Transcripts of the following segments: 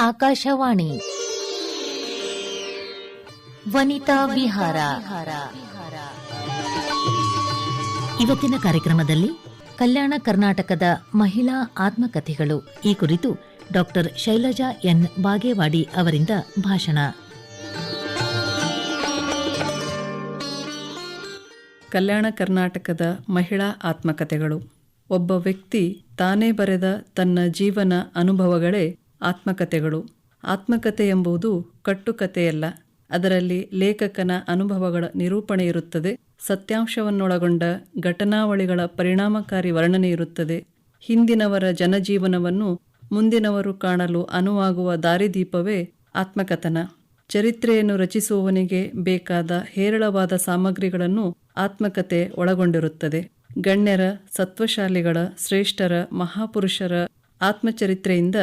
ಆಕಾಶವಾಣಿ. ವನಿತಾ ವಿಹಾರ. ಇವತ್ತಿನ ಕಾರ್ಯಕ್ರಮದಲ್ಲಿ ಕಲ್ಯಾಣ ಕರ್ನಾಟಕದ ಮಹಿಳಾ ಆತ್ಮಕಥೆಗಳು. ಈ ಕುರಿತು ಡಾಕ್ಟರ್ ಶೈಲಜಾ ಎನ್ ಬಾಗೇವಾಡಿ ಅವರಿಂದ ಭಾಷಣ. ಕಲ್ಯಾಣ ಕರ್ನಾಟಕದ ಮಹಿಳಾ ಆತ್ಮಕಥೆಗಳು. ಒಬ್ಬ ವ್ಯಕ್ತಿ ತಾನೇ ಬರೆದ ತನ್ನ ಜೀವನ ಅನುಭವಗಳೇ ಆತ್ಮಕಥೆಗಳು ಆತ್ಮಕಥೆ ಎಂಬುದು ಕಟ್ಟುಕಥೆಯಲ್ಲ ಅದರಲ್ಲಿ ಲೇಖಕನ ಅನುಭವಗಳ ನಿರೂಪಣೆ ಇರುತ್ತದೆ. ಸತ್ಯಾಂಶವನ್ನೊಳಗೊಂಡ ಘಟನಾವಳಿಗಳ ಪರಿಣಾಮಕಾರಿ ವರ್ಣನೆ ಇರುತ್ತದೆ. ಹಿಂದಿನವರ ಜನಜೀವನವನ್ನು ಮುಂದಿನವರು ಕಾಣಲು ಅನುವಾಗುವ ದಾರಿದೀಪವೇ ಆತ್ಮಕಥನ. ಚರಿತ್ರೆಯನ್ನು ರಚಿಸುವವನಿಗೆ ಬೇಕಾದ ಹೇರಳವಾದ ಸಾಮಗ್ರಿಗಳನ್ನು ಆತ್ಮಕತೆ ಒಳಗೊಂಡಿರುತ್ತದೆ. ಗಣ್ಯರ ಸತ್ವಶಾಲಿಗಳ, ಶ್ರೇಷ್ಠರ, ಮಹಾಪುರುಷರ ಆತ್ಮಚರಿತ್ರೆಯಿಂದ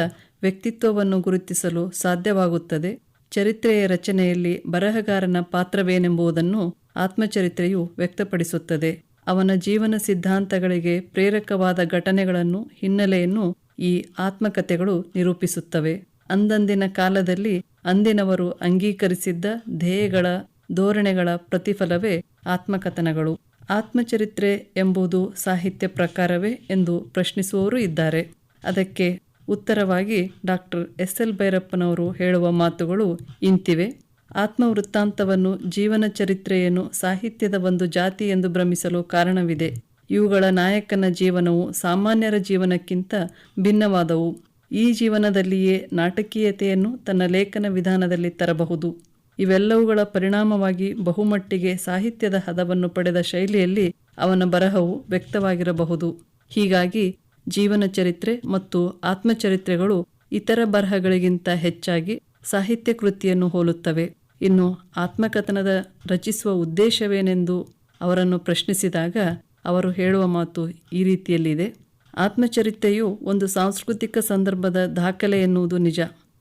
ವ್ಯಕ್ತಿತ್ವವನ್ನು ಗುರುತಿಸಲು ಸಾಧ್ಯವಾಗುತ್ತದೆ. ಚರಿತ್ರೆಯ ರಚನೆಯಲ್ಲಿ ಬರಹಗಾರನ ಪಾತ್ರವೇನೆಂಬುದನ್ನು ಆತ್ಮಚರಿತ್ರೆಯು ವ್ಯಕ್ತಪಡಿಸುತ್ತದೆ. ಅವನ ಜೀವನ ಸಿದ್ಧಾಂತಗಳಿಗೆ ಪ್ರೇರಕವಾದ ಘಟನೆಗಳನ್ನು ಹಿನ್ನೆಲೆಯನ್ನು ಈ ಆತ್ಮಕಥೆಗಳು ನಿರೂಪಿಸುತ್ತವೆ. ಅಂದಂದಿನ ಕಾಲದಲ್ಲಿ ಅಂದಿನವರು ಅಂಗೀಕರಿಸಿದ್ದ ಧ್ಯೇಯಗಳ ಧೋರಣೆಗಳ ಪ್ರತಿಫಲವೇ ಆತ್ಮಕಥನಗಳು. ಆತ್ಮಚರಿತ್ರೆ ಎಂಬುದು ಸಾಹಿತ್ಯ ಪ್ರಕಾರವೇ ಎಂದು ಪ್ರಶ್ನಿಸುವವರು ಇದ್ದಾರೆ. ಅದಕ್ಕೆ ಉತ್ತರವಾಗಿ ಡಾಕ್ಟರ್ ಎಸ್ ಎಲ್ ಭೈರಪ್ಪನವರು ಹೇಳುವ ಮಾತುಗಳು ಇಂತಿವೆ. ಆತ್ಮವೃತ್ತಾಂತವನ್ನು, ಜೀವನ ಚರಿತ್ರೆಯನ್ನು, ಸಾಹಿತ್ಯದ ಒಂದು ಜಾತಿ ಎಂದು ಭ್ರಮಿಸಲು ಕಾರಣವಿದೆ. ಇವುಗಳ ನಾಯಕನ ಜೀವನವು ಸಾಮಾನ್ಯರ ಜೀವನಕ್ಕಿಂತ ಭಿನ್ನವಾದವು. ಈ ಜೀವನದಲ್ಲಿಯೇ ನಾಟಕೀಯತೆಯನ್ನು ತನ್ನ ಲೇಖನ ವಿಧಾನದಲ್ಲಿ ತರಬಹುದು. ಇವೆಲ್ಲವುಗಳ ಪರಿಣಾಮವಾಗಿ ಬಹುಮಟ್ಟಿಗೆ ಸಾಹಿತ್ಯದ ಹದವನ್ನು ಪಡೆದ ಶೈಲಿಯಲ್ಲಿ ಅವನ ಬರಹವು ವ್ಯಕ್ತವಾಗಿರಬಹುದು. ಹೀಗಾಗಿ ಜೀವನ ಚರಿತ್ರೆ ಮತ್ತು ಆತ್ಮಚರಿತ್ರೆಗಳು ಇತರ ಬರಹಗಳಿಗಿಂತ ಹೆಚ್ಚಾಗಿ ಸಾಹಿತ್ಯ ಕೃತಿಯನ್ನು ಹೋಲುತ್ತವೆ. ಇನ್ನು ಆತ್ಮಕಥನದ ರಚಿಸುವ ಉದ್ದೇಶವೇನೆಂದು ಅವರನ್ನು ಪ್ರಶ್ನಿಸಿದಾಗ ಅವರು ಹೇಳುವ ಮಾತು ಈ ರೀತಿಯಲ್ಲಿದೆ. ಆತ್ಮಚರಿತ್ರೆಯು ಒಂದು ಸಾಂಸ್ಕೃತಿಕ ಸಂದರ್ಭದ ದಾಖಲೆ ಎನ್ನುವುದು ನಿಜ.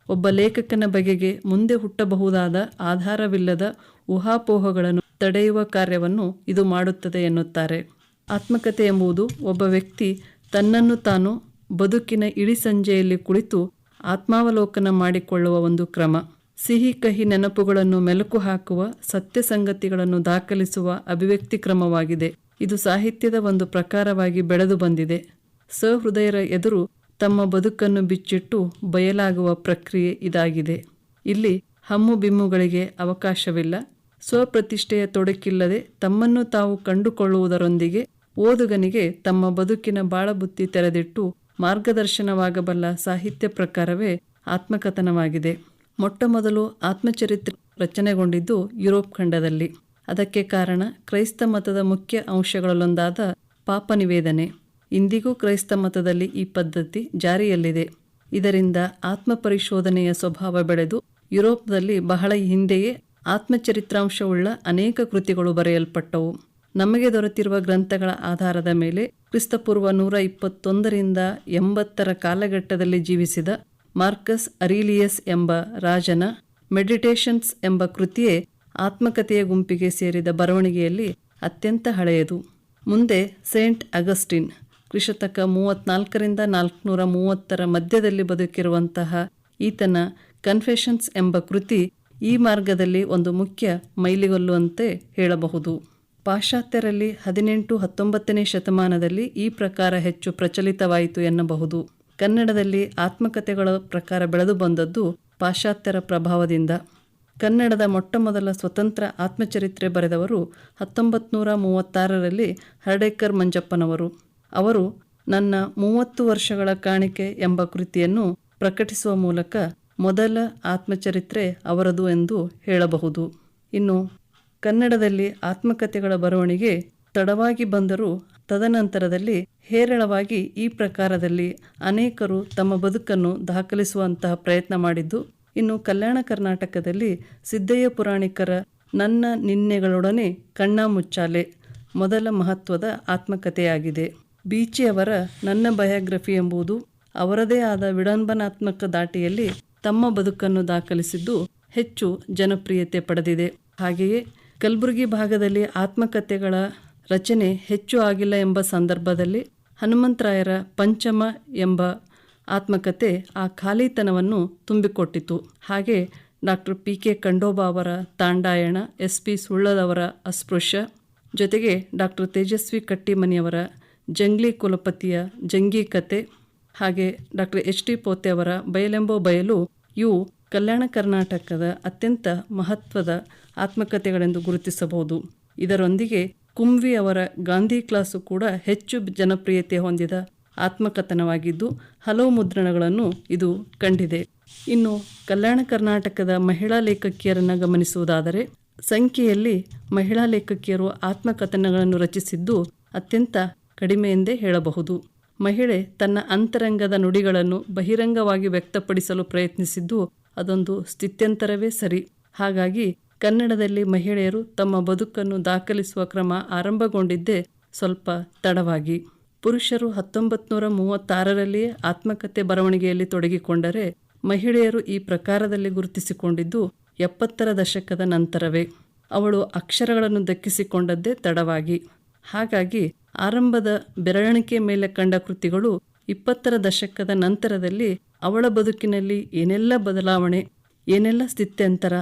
ಒಬ್ಬ ಲೇಖಕನ ಬಗೆಗೆ ಮುಂದೆ ಹುಟ್ಟಬಹುದಾದ ಆಧಾರವಿಲ್ಲದ ಊಹಾಪೋಹಗಳನ್ನು ತಡೆಯುವ ಕಾರ್ಯವನ್ನು ಇದು ಮಾಡುತ್ತದೆ ಎನ್ನುತ್ತಾರೆ. ಆತ್ಮಕಥೆ ಎಂಬುದು ಒಬ್ಬ ವ್ಯಕ್ತಿ ತನ್ನನ್ನು ತಾನು ಬದುಕಿನ ಇಳಿಸಂಜೆಯಲ್ಲಿ ಕುಳಿತು ಆತ್ಮಾವಲೋಕನ ಮಾಡಿಕೊಳ್ಳುವ ಒಂದು ಕ್ರಮ. ಸಿಹಿ ಕಹಿ ನೆನಪುಗಳನ್ನು ಮೆಲುಕು ಹಾಕುವ ಸತ್ಯ ಸಂಗತಿಗಳನ್ನು ದಾಖಲಿಸುವ ಅಭಿವ್ಯಕ್ತಿ ಕ್ರಮವಾಗಿದೆ. ಇದು ಸಾಹಿತ್ಯದ ಒಂದು ಪ್ರಕಾರವಾಗಿ ಬೆಳೆದು ಬಂದಿದೆ. ಸಹೃದಯರ ಎದುರು ತಮ್ಮ ಬದುಕನ್ನು ಬಿಚ್ಚಿಟ್ಟು ಬಯಲಾಗುವ ಪ್ರಕ್ರಿಯೆ ಇದಾಗಿದೆ. ಇಲ್ಲಿ ಹಮ್ಮು ಬಿಮ್ಮುಗಳಿಗೆ ಅವಕಾಶವಿಲ್ಲ. ಸ್ವಪ್ರತಿಷ್ಠೆಯ ತೊಡಕಿಲ್ಲದೆ ತಮ್ಮನ್ನು ತಾವು ಕಂಡುಕೊಳ್ಳುವುದರೊಂದಿಗೆ ಓದುಗನಿಗೆ ತಮ್ಮ ಬದುಕಿನ ಬಾಳಬುತ್ತಿ ತೆರೆದಿಟ್ಟು ಮಾರ್ಗದರ್ಶನವಾಗಬಲ್ಲ ಸಾಹಿತ್ಯ ಪ್ರಕಾರವೇ ಆತ್ಮಕಥನವಾಗಿದೆ. ಮೊಟ್ಟಮೊದಲು ಆತ್ಮಚರಿತ್ರೆ ರಚನೆಗೊಂಡಿದ್ದು ಯುರೋಪ್ ಖಂಡದಲ್ಲಿ. ಅದಕ್ಕೆ ಕಾರಣ ಕ್ರೈಸ್ತ ಮತದ ಮುಖ್ಯ ಅಂಶಗಳಲ್ಲೊಂದಾದ ಪಾಪ ನಿವೇದನೆ. ಇಂದಿಗೂ ಕ್ರೈಸ್ತ ಮತದಲ್ಲಿ ಈ ಪದ್ಧತಿ ಜಾರಿಯಲ್ಲಿದೆ. ಇದರಿಂದ ಆತ್ಮ ಪರಿಶೋಧನೆಯ ಸ್ವಭಾವ ಬೆಳೆದು ಯುರೋಪ್ನಲ್ಲಿ ಬಹಳ ಹಿಂದೆಯೇ ಆತ್ಮಚರಿತ್ರಾಂಶವುಳ್ಳ ಅನೇಕ ಕೃತಿಗಳು ಬರೆಯಲ್ಪಟ್ಟವು. ನಮಗೆ ದೊರೆತಿರುವ ಗ್ರಂಥಗಳ ಆಧಾರದ ಮೇಲೆ ಕ್ರಿಸ್ತಪೂರ್ವ ನೂರ ಇಪ್ಪತ್ತೊಂದರಿಂದ ಎಂಬತ್ತರ ಕಾಲಘಟ್ಟದಲ್ಲಿ ಜೀವಿಸಿದ ಮಾರ್ಕಸ್ ಅರೀಲಿಯಸ್ ಎಂಬ ರಾಜನ ಮೆಡಿಟೇಷನ್ಸ್ ಎಂಬ ಕೃತಿಯೇ ಆತ್ಮಕಥೆಯ ಗುಂಪಿಗೆ ಸೇರಿದ ಬರವಣಿಗೆಯಲ್ಲಿ ಅತ್ಯಂತ ಹಳೆಯದು. ಮುಂದೆ ಸೇಂಟ್ ಅಗಸ್ಟಿನ್ ಕ್ರಿಶತಕ ಮೂವತ್ನಾಲ್ಕರಿಂದ ನಾಲ್ಕುನೂರ ಮೂವತ್ತರ ಮಧ್ಯದಲ್ಲಿ ಬದುಕಿರುವಂತಹ ಈತನ ಕನ್ಫೆಷನ್ಸ್ ಎಂಬ ಕೃತಿ ಈ ಮಾರ್ಗದಲ್ಲಿ ಒಂದು ಮುಖ್ಯ ಮೈಲಿಗೊಲ್ಲುವಂತೆ ಹೇಳಬಹುದು. ಪಾಶ್ಚಾತ್ಯರಲ್ಲಿ ಹದಿನೆಂಟು ಹತ್ತೊಂಬತ್ತನೇ ಶತಮಾನದಲ್ಲಿ ಈ ಪ್ರಕಾರ ಹೆಚ್ಚು ಪ್ರಚಲಿತವಾಯಿತು ಎನ್ನಬಹುದು. ಕನ್ನಡದಲ್ಲಿ ಆತ್ಮಕಥೆಗಳ ಪ್ರಕಾರ ಬೆಳೆದು ಬಂದದ್ದು ಪಾಶ್ಚಾತ್ಯರ ಪ್ರಭಾವದಿಂದ. ಕನ್ನಡದ ಮೊಟ್ಟಮೊದಲ ಸ್ವತಂತ್ರ ಆತ್ಮಚರಿತ್ರೆ ಬರೆದವರು ಹತ್ತೊಂಬತ್ತು ನೂರ ಮೂವತ್ತಾರರಲ್ಲಿ ಹರ್ಡೇಕರ್ ಮಂಜಪ್ಪನವರು. ಅವರು ನನ್ನ ಮೂವತ್ತು ವರ್ಷಗಳ ಕಾಣಿಕೆ ಎಂಬ ಕೃತಿಯನ್ನು ಪ್ರಕಟಿಸುವ ಮೂಲಕ ಮೊದಲ ಆತ್ಮಚರಿತ್ರೆ ಅವರದು ಎಂದು ಹೇಳಬಹುದು. ಇನ್ನು ಕನ್ನಡದಲ್ಲಿ ಆತ್ಮಕಥೆಗಳ ಬರವಣಿಗೆ ತಡವಾಗಿ ಬಂದರೂ ತದನಂತರದಲ್ಲಿ ಹೇರಳವಾಗಿ ಈ ಪ್ರಕಾರದಲ್ಲಿ ಅನೇಕರು ತಮ್ಮ ಬದುಕನ್ನು ದಾಖಲಿಸುವಂತಹ ಪ್ರಯತ್ನ ಮಾಡಿದ್ದು, ಇನ್ನು ಕಲ್ಯಾಣ ಕರ್ನಾಟಕದಲ್ಲಿ ಸಿದ್ದಯ್ಯ ಪುರಾಣಿಕರ ನನ್ನ ನಿನ್ನೆಗಳೊಡನೆ ಕಣ್ಣ ಮುಚ್ಚಾಲೆ ಮೊದಲ ಮಹತ್ವದ ಆತ್ಮಕಥೆಯಾಗಿದೆ. ಬೀಚಿಯವರ ನನ್ನ ಬಯೋಗ್ರಫಿ ಎಂಬುದು ಅವರದೇ ಆದ ವಿಡಂಬನಾತ್ಮಕ ದಾಟಿಯಲ್ಲಿ ತಮ್ಮ ಬದುಕನ್ನು ದಾಖಲಿಸಿದ್ದು ಹೆಚ್ಚು ಜನಪ್ರಿಯತೆ ಪಡೆದಿದೆ. ಹಾಗೆಯೇ ಕಲಬುರಗಿ ಭಾಗದಲ್ಲಿ ಆತ್ಮಕಥೆಗಳ ರಚನೆ ಹೆಚ್ಚು ಆಗಿಲ್ಲ ಎಂಬ ಸಂದರ್ಭದಲ್ಲಿ ಹನುಮಂತರಾಯರ ಪಂಚಮ ಎಂಬ ಆತ್ಮಕತೆ ಆ ಖಾಲಿತನವನ್ನು ತುಂಬಿಕೊಟ್ಟಿತು. ಹಾಗೆ ಡಾಕ್ಟರ್ ಪಿ ಕೆ ಖಂಡೋಬಾ ಅವರ ತಾಂಡಾಯಣ ಎಸ್ ಪಿ ಸುಳ್ಳದವರ ಅಸ್ಪೃಶ್ಯ, ಜೊತೆಗೆ ಡಾಕ್ಟರ್ ತೇಜಸ್ವಿ ಕಟ್ಟಿಮನಿಯವರ ಜಂಗ್ಲಿ ಕುಲಪತಿಯ ಜಂಗಿ ಕತೆ, ಹಾಗೆ ಡಾಕ್ಟರ್ ಎಚ್ ಟಿ ಪೋತೆ ಅವರ ಬಯಲೆಂಬೋ ಬಯಲು, ಇವು ಕಲ್ಯಾಣ ಕರ್ನಾಟಕದ ಅತ್ಯಂತ ಮಹತ್ವದ ಆತ್ಮಕಥೆಗಳೆಂದು ಗುರುತಿಸಬಹುದು. ಇದರೊಂದಿಗೆ ಕುಂವಿ ಅವರ ಗಾಂಧಿ ಕ್ಲಾಸು ಕೂಡ ಹೆಚ್ಚು ಜನಪ್ರಿಯತೆ ಹೊಂದಿದ ಆತ್ಮಕಥನವಾಗಿದ್ದು, ಹಲವು ಮುದ್ರಣಗಳನ್ನು ಇದು ಕಂಡಿದೆ. ಇನ್ನು ಕಲ್ಯಾಣ ಕರ್ನಾಟಕದ ಮಹಿಳಾ ಲೇಖಕಿಯರನ್ನು ಗಮನಿಸುವುದಾದರೆ, ಸಂಖ್ಯೆಯಲ್ಲಿ ಮಹಿಳಾ ಲೇಖಕಿಯರು ಆತ್ಮಕಥನಗಳನ್ನು ರಚಿಸಿದ್ದು ಅತ್ಯಂತ ಕಡಿಮೆ ಎಂದೇ ಹೇಳಬಹುದು. ಮಹಿಳೆ ತನ್ನ ಅಂತರಂಗದ ನುಡಿಗಳನ್ನು ಬಹಿರಂಗವಾಗಿ ವ್ಯಕ್ತಪಡಿಸಲು ಪ್ರಯತ್ನಿಸಿದ್ದು ಅದೊಂದು ಸ್ಥಿತ್ಯಂತರವೇ ಸರಿ. ಹಾಗಾಗಿ ಕನ್ನಡದಲ್ಲಿ ಮಹಿಳೆಯರು ತಮ್ಮ ಬದುಕನ್ನು ದಾಖಲಿಸುವ ಕ್ರಮ ಆರಂಭಗೊಂಡಿದ್ದೇ ಸ್ವಲ್ಪ ತಡವಾಗಿ. ಪುರುಷರು ಹತ್ತೊಂಬತ್ತು ನೂರ ಮೂವತ್ತಾರರಲ್ಲಿಯೇ ಆತ್ಮಕಥೆ ಬರವಣಿಗೆಯಲ್ಲಿ ತೊಡಗಿಕೊಂಡರೆ ಮಹಿಳೆಯರು ಈ ಪ್ರಕಾರದಲ್ಲಿ ಗುರುತಿಸಿಕೊಂಡಿದ್ದು ಎಪ್ಪತ್ತರ ದಶಕದ ನಂತರವೇ. ಅವಳು ಅಕ್ಷರಗಳನ್ನು ದಕ್ಕಿಸಿಕೊಂಡದ್ದೇ ತಡವಾಗಿ. ಹಾಗಾಗಿ ಆರಂಭದ ಬೆರಳಿಕೆ ಮೇಲೆ ಕಂಡ ಕೃತಿಗಳು ಇಪ್ಪತ್ತರ ದಶಕದ ನಂತರದಲ್ಲಿ ಅವಳ ಬದುಕಿನಲ್ಲಿ ಏನೆಲ್ಲ ಬದಲಾವಣೆ, ಏನೆಲ್ಲ ಸ್ಥಿತ್ಯಂತರ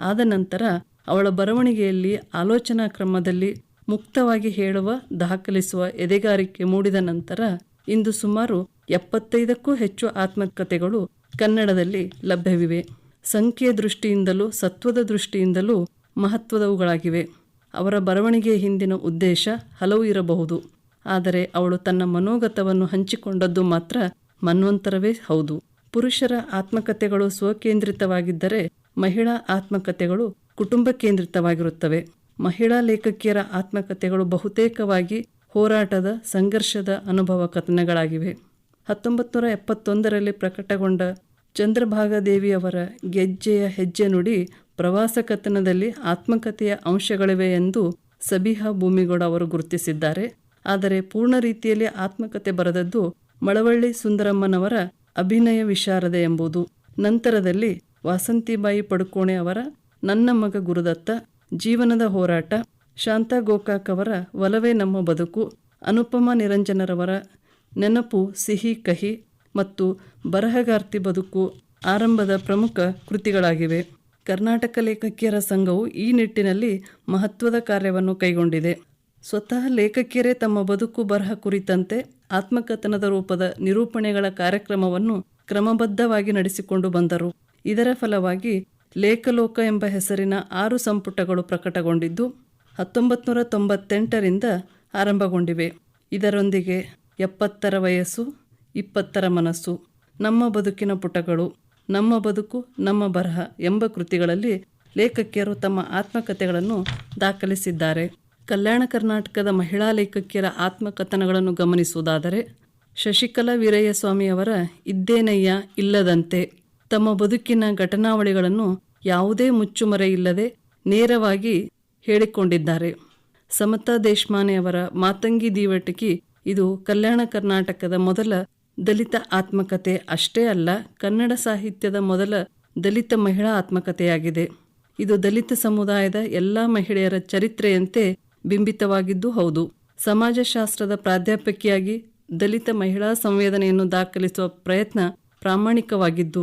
ಆದ ನಂತರ ಅವಳ ಬರವಣಿಗೆಯಲ್ಲಿ ಆಲೋಚನಾ ಕ್ರಮದಲ್ಲಿ ಮುಕ್ತವಾಗಿ ಹೇಳುವ, ದಾಖಲಿಸುವ ಎದೆಗಾರಿಕೆ ಮೂಡಿದ ನಂತರ ಇಂದು ಸುಮಾರು ಎಪ್ಪತ್ತೈದಕ್ಕೂ ಹೆಚ್ಚು ಆತ್ಮಕಥೆಗಳು ಕನ್ನಡದಲ್ಲಿ ಲಭ್ಯವಿವೆ. ಸಂಖ್ಯೆ ದೃಷ್ಟಿಯಿಂದಲೂ ಸತ್ವದ ದೃಷ್ಟಿಯಿಂದಲೂ ಮಹತ್ವದವುಗಳಾಗಿವೆ. ಅವರ ಬರವಣಿಗೆಯ ಹಿಂದಿನ ಉದ್ದೇಶ ಹಲವು ಇರಬಹುದು. ಆದರೆ ಅವಳು ತನ್ನ ಮನೋಗತವನ್ನು ಹಂಚಿಕೊಂಡದ್ದು ಮಾತ್ರ ಮನ್ವಂತರವೇ ಹೌದು. ಪುರುಷರ ಆತ್ಮಕಥೆಗಳು ಸ್ವಕೇಂದ್ರಿತವಾಗಿದ್ದರೆ ಮಹಿಳಾ ಆತ್ಮಕಥೆಗಳು ಕುಟುಂಬ ಕೇಂದ್ರಿತವಾಗಿರುತ್ತವೆ ಮಹಿಳಾ ಲೇಖಕಿಯರ ಆತ್ಮಕಥೆಗಳು ಬಹುತೇಕವಾಗಿ ಹೋರಾಟದ, ಸಂಘರ್ಷದ ಅನುಭವ ಕಥನಗಳಾಗಿವೆ. ಹತ್ತೊಂಬತ್ತು ನೂರ ಎಪ್ಪತ್ತೊಂದರಲ್ಲಿ ಪ್ರಕಟಗೊಂಡ ಚಂದ್ರಭಾಗಾದೇವಿಯವರ ಗೆಜ್ಜೆಯ ಹೆಜ್ಜೆ ನುಡಿ ಪ್ರವಾಸ ಕಥನದಲ್ಲಿ ಆತ್ಮಕಥೆಯ ಅಂಶಗಳಿವೆ ಎಂದು ಸಬಿಹ ಭೂಮಿಗೌಡ ಅವರು ಗುರುತಿಸಿದ್ದಾರೆ. ಆದರೆ ಪೂರ್ಣ ರೀತಿಯಲ್ಲಿ ಆತ್ಮಕಥೆ ಬರೆದದ್ದು ಮಳವಳ್ಳಿ ಸುಂದರಮ್ಮನವರ ಅಭಿನಯ ವಿಶಾರದೆ ಎಂಬುದು. ನಂತರದಲ್ಲಿ ವಾಸಂತಿಬಾಯಿ ಪಡುಕೋಣೆ ಅವರ, ನನ್ನ ಮಗ ಗುರುದತ್ತ, ಜೀವನದ ಹೋರಾಟ, ಶಾಂತಾ ಗೋಕಾಕ್ ಅವರ ಒಲವೇ ನಮ್ಮ ಬದುಕು, ಅನುಪಮ ನಿರಂಜನರವರ ನೆನಪು ಸಿಹಿ ಕಹಿ ಮತ್ತು ಬರಹಗಾರ್ತಿ ಬದುಕು ಆರಂಭದ ಪ್ರಮುಖ ಕೃತಿಗಳಾಗಿವೆ. ಕರ್ನಾಟಕ ಲೇಖಕಿಯರ ಸಂಘವು ಈ ನಿಟ್ಟಿನಲ್ಲಿ ಮಹತ್ವದ ಕಾರ್ಯವನ್ನು ಕೈಗೊಂಡಿದೆ. ಸ್ವತಃ ಲೇಖಕಿಯರೇ ತಮ್ಮ ಬದುಕು ಬರಹ ಕುರಿತಂತೆ ಆತ್ಮಕಥನದ ರೂಪದ ನಿರೂಪಣೆಗಳ ಕಾರ್ಯಕ್ರಮವನ್ನು ಕ್ರಮಬದ್ಧವಾಗಿ ನಡೆಸಿಕೊಂಡು ಬಂದರು. ಇದರ ಫಲವಾಗಿ ಲೇಖಲೋಕ ಎಂಬ ಹೆಸರಿನ ಆರು ಸಂಪುಟಗಳು ಪ್ರಕಟಗೊಂಡಿದ್ದು ಹತ್ತೊಂಬತ್ತು ನೂರ ತೊಂಬತ್ತೆಂಟರಿಂದ ಆರಂಭಗೊಂಡಿವೆ. ಇದರೊಂದಿಗೆ ಎಪ್ಪತ್ತರ ವಯಸ್ಸು, ಇಪ್ಪತ್ತರ ಮನಸ್ಸು, ನಮ್ಮ ಬದುಕಿನ ಪುಟಗಳು, ನಮ್ಮ ಬದುಕು, ನಮ್ಮ ಬರಹ ಎಂಬ ಕೃತಿಗಳಲ್ಲಿ ಲೇಖಕಿಯರು ತಮ್ಮ ಆತ್ಮಕಥೆಗಳನ್ನು ದಾಖಲಿಸಿದ್ದಾರೆ. ಕಲ್ಯಾಣ ಕರ್ನಾಟಕದ ಮಹಿಳಾ ಲೇಖಕಿಯರ ಆತ್ಮಕಥನಗಳನ್ನು ಗಮನಿಸುವುದಾದರೆ ಶಶಿಕಲಾ ವೀರಯ್ಯ ಸ್ವಾಮಿಯವರ ಇದ್ದೇನಯ್ಯ ಇಲ್ಲದಂತೆ ತಮ್ಮ ಬದುಕಿನ ಘಟನಾವಳಿಗಳನ್ನು ಯಾವುದೇ ಮುಚ್ಚುಮರೆ ಇಲ್ಲದೆ ನೇರವಾಗಿ ಹೇಳಿಕೊಂಡಿದ್ದಾರೆ. ಸಮತಾ ದೇಶಮಾನೆಯವರ ಮಾತಂಗಿ ದೀವಟಿಕಿ ಇದು ಕಲ್ಯಾಣ ಕರ್ನಾಟಕದ ಮೊದಲ ದಲಿತ ಆತ್ಮಕಥೆ ಅಷ್ಟೇ ಅಲ್ಲ, ಕನ್ನಡ ಸಾಹಿತ್ಯದ ಮೊದಲ ದಲಿತ ಮಹಿಳಾ ಆತ್ಮಕಥೆಯಾಗಿದೆ ಇದು ದಲಿತ ಸಮುದಾಯದ ಎಲ್ಲ ಮಹಿಳೆಯರ ಚರಿತ್ರೆಯಂತೆ ಬಿಂಬಿತವಾಗಿದ್ದು ಹೌದು. ಸಮಾಜಶಾಸ್ತ್ರದ ಪ್ರಾಧ್ಯಾಪಕಿಯಾಗಿ ದಲಿತ ಮಹಿಳಾ ಸಂವೇದನೆಯನ್ನು ದಾಖಲಿಸುವ ಪ್ರಯತ್ನ ಪ್ರಾಮಾಣಿಕವಾಗಿದ್ದು.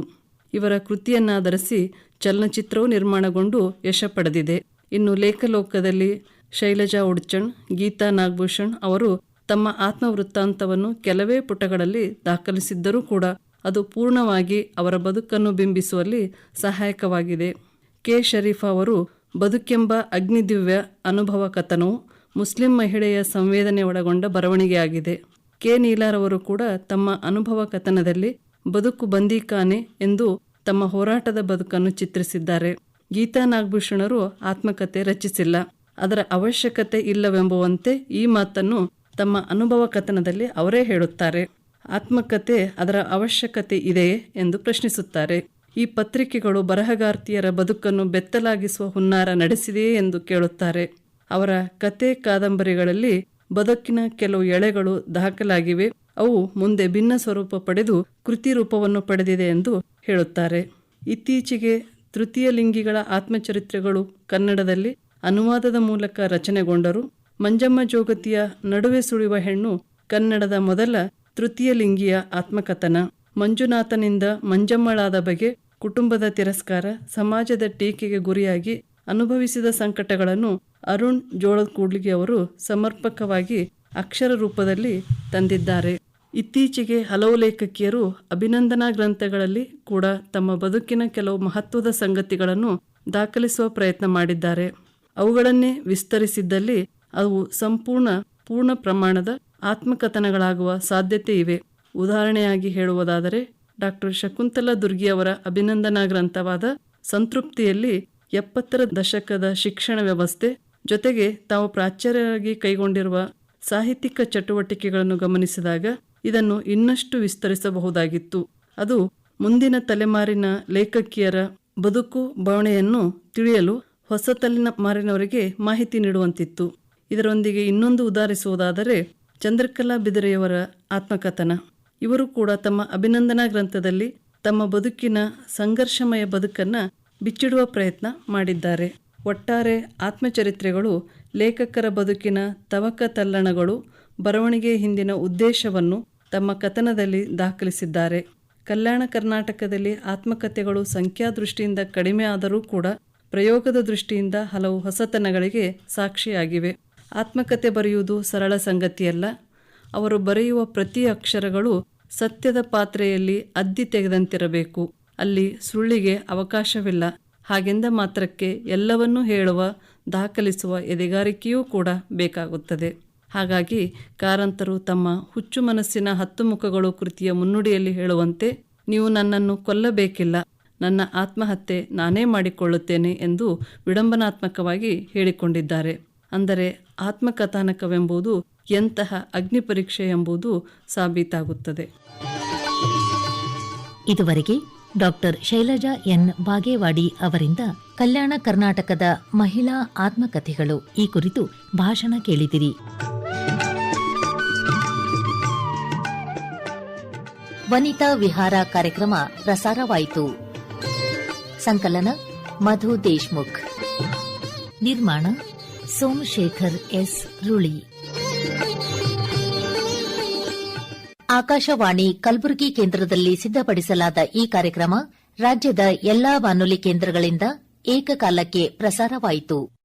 ಇವರ ಕೃತಿಯನ್ನಾಧರಿಸಿ ಚಲನಚಿತ್ರವು ನಿರ್ಮಾಣಗೊಂಡು ಯಶ ಪಡೆದಿದೆ. ಇನ್ನು ಲೇಖಲೋಕದಲ್ಲಿ ಶೈಲಜಾ ಉಡ್ಚಣ್, ಗೀತಾ ನಾಗಭೂಷಣ್ ಅವರು ತಮ್ಮ ಆತ್ಮವೃತ್ತಾಂತವನ್ನು ಕೆಲವೇ ಪುಟಗಳಲ್ಲಿ ದಾಖಲಿಸಿದ್ದರೂ ಕೂಡ ಅದು ಪೂರ್ಣವಾಗಿ ಅವರ ಬದುಕನ್ನು ಬಿಂಬಿಸುವಲ್ಲಿ ಸಹಾಯಕವಾಗಿದೆ. ಕೆ. ಶರೀಫ್ ಅವರು ಬದುಕೆಂಬ ಅಗ್ನಿದಿವ್ಯ ಅನುಭವ ಕಥನವು ಮುಸ್ಲಿಂ ಮಹಿಳೆಯ ಸಂವೇದನೆ ಒಳಗೊಂಡ ಬರವಣಿಗೆಯಾಗಿದೆ. ಕೆ. ನೀಲಾರವರು ಕೂಡ ತಮ್ಮ ಅನುಭವ ಕಥನದಲ್ಲಿ ಬದುಕು ಬಂದೀಕಾನೆ ಎಂದು ತಮ್ಮ ಹೋರಾಟದ ಬದುಕನ್ನು ಚಿತ್ರಿಸಿದ್ದಾರೆ. ಗೀತಾ ನಾಗಭೂಷಣರು ಆತ್ಮಕಥೆ ರಚಿಸಿಲ್ಲ. ಅದರ ಅವಶ್ಯಕತೆ ಇಲ್ಲವೆಂಬುವಂತೆ ಈ ಮಾತನ್ನು ತಮ್ಮ ಅನುಭವ ಕಥನದಲ್ಲಿ ಅವರೇ ಹೇಳುತ್ತಾರೆ. ಆತ್ಮಕಥೆ ಅದರ ಅವಶ್ಯಕತೆ ಇದೆಯೇ ಎಂದು ಪ್ರಶ್ನಿಸುತ್ತಾರೆ. ಈ ಪತ್ರಿಕೆಗಳು ಬರಹಗಾರ್ತಿಯರ ಬದುಕನ್ನು ಬೆತ್ತಲಾಗಿಸುವ ಹುನ್ನಾರ ನಡೆಸಿದೆಯೇ ಎಂದು ಕೇಳುತ್ತಾರೆ. ಅವರ ಕತೆ ಕಾದಂಬರಿಗಳಲ್ಲಿ ಬದುಕಿನ ಕೆಲವು ಎಳೆಗಳು ದಾಖಲಾಗಿವೆ. ಅವು ಮುಂದೆ ಭಿನ್ನ ಸ್ವರೂಪ ಪಡೆದು ಕೃತಿ ರೂಪವನ್ನು ಪಡೆದಿದೆ ಎಂದು ಹೇಳುತ್ತಾರೆ. ಇತ್ತೀಚೆಗೆ ತೃತೀಯ ಲಿಂಗಿಗಳ ಆತ್ಮಚರಿತ್ರೆಗಳು ಕನ್ನಡದಲ್ಲಿ ಅನುವಾದದ ಮೂಲಕ ರಚನೆಗೊಂಡರು. ಮಂಜಮ್ಮ ಜೋಗತಿಯ ನಡುವೆ ಸುಳಿಯುವ ಹೆಣ್ಣು ಕನ್ನಡದ ಮೊದಲ ತೃತೀಯ ಲಿಂಗಿಯ ಆತ್ಮಕಥನ. ಮಂಜುನಾಥನಿಂದ ಮಂಜಮ್ಮಳಾದ ಬಗೆ ಕುಟುಂಬದ ತಿರಸ್ಕಾರ, ಸಮಾಜದ ಟೀಕೆಗೆ ಗುರಿಯಾಗಿ ಅನುಭವಿಸಿದ ಸಂಕಟಗಳನ್ನು ಅರುಣ್ ಜೋಳದ ಕೂಡ್ಲಿಗೆ ಅವರು ಸಮರ್ಪಕವಾಗಿ ಅಕ್ಷರ ರೂಪದಲ್ಲಿ ತಂದಿದ್ದಾರೆ. ಇತ್ತೀಚೆಗೆ ಹಲವು ಲೇಖಕಿಯರು ಅಭಿನಂದನಾ ಗ್ರಂಥಗಳಲ್ಲಿ ಕೂಡ ತಮ್ಮ ಬದುಕಿನ ಕೆಲವು ಮಹತ್ವದ ಸಂಗತಿಗಳನ್ನು ದಾಖಲಿಸುವ ಪ್ರಯತ್ನ ಮಾಡಿದ್ದಾರೆ. ಅವುಗಳನ್ನೇ ವಿಸ್ತರಿಸಿದ್ದಲ್ಲಿ ಅವು ಸಂಪೂರ್ಣ, ಪೂರ್ಣ ಪ್ರಮಾಣದ ಆತ್ಮಕಥನಗಳಾಗುವ ಸಾಧ್ಯತೆ ಇವೆ. ಉದಾಹರಣೆಯಾಗಿ ಹೇಳುವುದಾದರೆ ಡಾಕ್ಟರ್ ಶಕುಂತಲಾ ದುರ್ಗಿಯವರ ಅಭಿನಂದನಾ ಗ್ರಂಥವಾದ ಸಂತೃಪ್ತಿಯಲ್ಲಿ ಎಪ್ಪತ್ತರ ದಶಕದ ಶಿಕ್ಷಣ ವ್ಯವಸ್ಥೆ ಜೊತೆಗೆ ತಾವು ಪ್ರಾಚಾರ್ಯರಾಗಿ ಕೈಗೊಂಡಿರುವ ಸಾಹಿತ್ಯಿಕ ಚಟುವಟಿಕೆಗಳನ್ನು ಗಮನಿಸಿದಾಗ ಇದನ್ನು ಇನ್ನಷ್ಟು ವಿಸ್ತರಿಸಬಹುದಾಗಿತ್ತು. ಅದು ಮುಂದಿನ ತಲೆಮಾರಿನ ಲೇಖಕಿಯರ ಬದುಕು ಬವಣೆಯನ್ನು ತಿಳಿಯಲು ಹೊಸ ತಲೆಮಾರಿನವರಿಗೆ ಮಾಹಿತಿ ನೀಡುವಂತಿತ್ತು. ಇದರೊಂದಿಗೆ ಇನ್ನೊಂದು ಉದಾಹರಿಸುವುದಾದರೆ, ಚಂದ್ರಕಲಾ ಬಿದರೆಯವರ ಆತ್ಮಕಥನ. ಇವರು ಕೂಡ ತಮ್ಮ ಅಭಿನಂದನಾ ಗ್ರಂಥದಲ್ಲಿ ತಮ್ಮ ಬದುಕಿನ ಸಂಘರ್ಷಮಯ ಬದುಕನ್ನ ಬಿಚ್ಚಿಡುವ ಪ್ರಯತ್ನ ಮಾಡಿದ್ದಾರೆ. ಒಟ್ಟಾರೆ ಆತ್ಮಚರಿತ್ರೆಗಳು ಲೇಖಕರ ಬದುಕಿನ ತವಕ ತಲ್ಲಣಗಳು ಬರವಣಿಗೆ ಹಿಂದಿನ ಉದ್ದೇಶವನ್ನು ತಮ್ಮ ಕಥನದಲ್ಲಿ ದಾಖಲಿಸಿದ್ದಾರೆ. ಕಲ್ಯಾಣ ಕರ್ನಾಟಕದಲ್ಲಿ ಆತ್ಮಕಥೆಗಳು ಸಂಖ್ಯಾ ದೃಷ್ಟಿಯಿಂದ ಕಡಿಮೆ ಆದರೂ ಕೂಡ ಪ್ರಯೋಗದ ದೃಷ್ಟಿಯಿಂದ ಹಲವು ಹೊಸತನಗಳಿಗೆ ಸಾಕ್ಷಿಯಾಗಿವೆ. ಆತ್ಮಕಥೆ ಬರೆಯುವುದು ಸರಳ ಸಂಗತಿಯಲ್ಲ. ಅವರು ಬರೆಯುವ ಪ್ರತಿ ಅಕ್ಷರಗಳು ಸತ್ಯದ ಪಾತ್ರೆಯಲ್ಲಿ ಅದ್ದಿ ತೆಗೆದಂತಿರಬೇಕು. ಅಲ್ಲಿ ಸುಳ್ಳಿಗೆ ಅವಕಾಶವಿಲ್ಲ. ಹಾಗೆಂದ ಮಾತ್ರಕ್ಕೆ ಎಲ್ಲವನ್ನೂ ಹೇಳುವ, ದಾಖಲಿಸುವ ಎದೆಗಾರಿಕೆಯೂ ಕೂಡ ಬೇಕಾಗುತ್ತದೆ. ಹಾಗಾಗಿ ಕಾರಂತರು ತಮ್ಮ ಹುಚ್ಚು ಮನಸ್ಸಿನ ಹತ್ತು ಮುಖಗಳು ಕೃತಿಯ ಮುನ್ನುಡಿಯಲ್ಲಿ ಹೇಳುವಂತೆ, ನೀವು ನನ್ನನ್ನು ಕೊಲ್ಲಬೇಕಿಲ್ಲ, ನನ್ನ ಆತ್ಮಹತ್ಯೆ ನಾನೇ ಮಾಡಿಕೊಳ್ಳುತ್ತೇನೆ ಎಂದು ವಿಡಂಬನಾತ್ಮಕವಾಗಿ ಹೇಳಿಕೊಂಡಿದ್ದಾರೆ. ಅಂದರೆ ಆತ್ಮಕಥಾನಕವೆಂಬುದು ಎಂತಹ ಅಗ್ನಿ ಪರೀಕ್ಷೆ ಎಂಬುದು ಸಾಬೀತಾಗುತ್ತದೆ. ಇದುವರೆಗೆ ಡಾಕ್ಟರ್ ಶೈಲಜಾ ಎನ್. ಬಾಗೇವಾಡಿ ಅವರಿಂದ ಕಲ್ಯಾಣ ಕರ್ನಾಟಕದ ಮಹಿಳಾ ಆತ್ಮಕಥೆಗಳು. ಈ ಕುರಿತು ಭಾಷಣ ಕೇಳಿದಿರಿ. ವನಿತಾ ವಿಹಾರ ಕಾರ್ಯಕ್ರಮ ಪ್ರಸಾರವಾಯಿತು. ಸಂಕಲನ ಮಧು ದೇಶ್ಮುಖ್. ನಿರ್ಮಾಣ ಸೋಮಶೇಖರ್ ಎಸ್ ರುಳಿ. ಆಕಾಶವಾಣಿ ಕಲಬುರಗಿ ಕೇಂದ್ರದಲ್ಲಿ ಸಿದ್ಧಪಡಿಸಲಾದ ಈ ಕಾರ್ಯಕ್ರಮ ರಾಜ್ಯದ ಎಲ್ಲಾ ಬಾನುಲಿ ಕೇಂದ್ರಗಳಿಂದ ಏಕಕಾಲಕ್ಕೆ ಪ್ರಸಾರವಾಯಿತು.